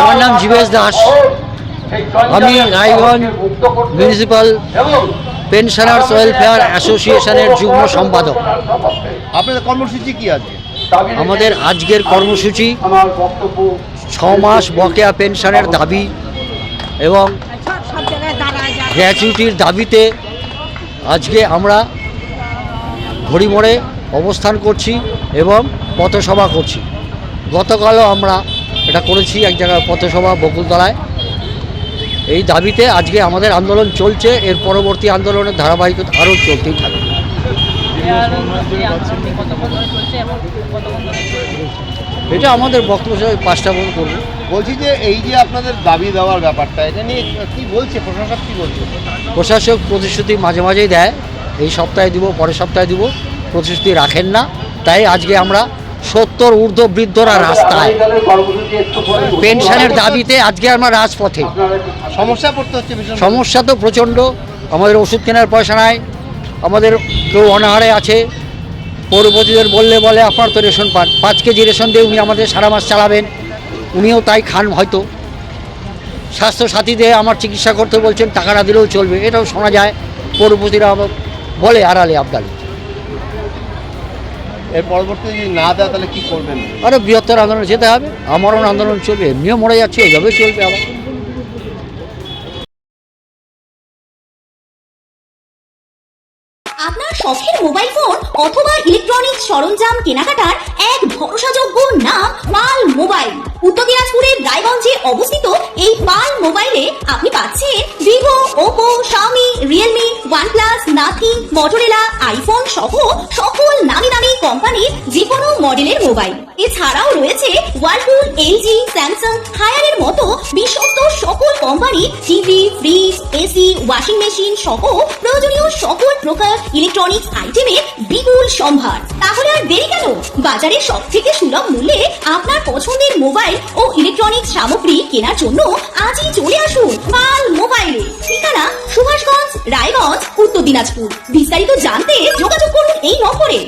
আমার নাম জীবেশ দাস। আমি রায়গঞ্জ মিউনিসিপ্যাল পেনশনার্স ওয়েলফেয়ার অ্যাসোসিয়েশনের যুগ্ম সম্পাদক। আপনাদের কর্মসূচি কি আছে আমাদের আজকের কর্মসূচি ছ মাস বকেয়া পেনশনের দাবি এবং গ্র্যাচুইটির দাবিতে আজকে আমরা ঘড়িমোড়ে অবস্থান করছি এবং পথসভা করছি। গতকালও আমরা এটা করেছি এক জায়গায় পথসভা বকুলতলায়। এই দাবিতে আজকে আমাদের আন্দোলন চলছে এর পরবর্তী আন্দোলনের ধারাবাহিকতা আরও চলতেই থাকবে। এটা আমাদের বক্তব্য হিসেবে পাঁচটা বল করব। বলছি যে এই যে আপনাদের দাবি দেওয়ার ব্যাপারটা এটা নিয়ে কি বলছে প্রশাসন কি বলছে? প্রশাসক প্রতিশ্রুতি মাঝে মাঝেই দেয় এই সপ্তাহে দিব পরের সপ্তাহে দিব প্রতিশ্রুতি রাখেন না। তাই আজকে আমরা সত্তর ঊর্ধ্ব বৃদ্ধরা রাস্তায়। পেনশনের দাবিতে আজকে আমরা রাজপথে। সমস্যা পড়তে হচ্ছে সমস্যা তো প্রচণ্ড। আমাদের ওষুধ কেনার পয়সা নাই। আমাদের কেউ অনাহারে আছে। পৌরপতিদের বললে বলে আপনার তো রেশন পান। পাঁচ কেজি রেশন দিয়ে উনি আমাদের সারা মাস চালাবেন। উনিও তাই খান হয়তো। স্বাস্থ্য সাথী দিয়ে আমার চিকিৎসা করতে বলছেন টাকা না দিলেও চলবে। এটাও শোনা যায়। পৌরপতিরা বলে আড়ালে আবদালি এর পরবর্তী যদি না দেয় তাহলে কি করবেন? আরও বৃহত্তর আন্দোলনে যেতে হবে আমারও আন্দোলন চলবে এমনিও মরে যাচ্ছে ওইভাবে চলবে আবার। আপনার শখের মোবাইল ফোন অথবা ইলেকট্রনিক্স সরঞ্জাম কেনাকাটার এক ভরসাযোগ্য নাম পাল মোবাইল। উত্তর দিনাজপুরের রায়গঞ্জে অবস্থিত এই পাল মোবাইলে আপনি পাচ্ছেন Vivo Oppo Xiaomi Realme Nothing Motorola iPhone সহ সকল নামি দামি কোম্পানির যে কোনো মডেলের মোবাইল। এছাড়াও রয়েছে ওয়ালপুল এলজি স্যামসাং হায়ারের মতো বিশ্বস্ত সকল company TV fridge AC washing machine সহ প্রয়োজনীয় সকল প্রকার ইলেকট্রনিক্স আইটেমের বিপুল সম্ভার। তাহলে আর দেরি কেন? বাজারে সব থেকে সুলভ মূল্যে আপনার পছন্দের মোবাইল ও ইলেকট্রনিক্স সামগ্রী কেনার জন্য আজই চলে আসুন পাল মোবাইলে। ঠিকানা সুভাষগঞ্জ, রায়গঞ্জ দিনাজপুর। বিস্তারিত জানতে যোগাযোগ করুন এই নম্বরে।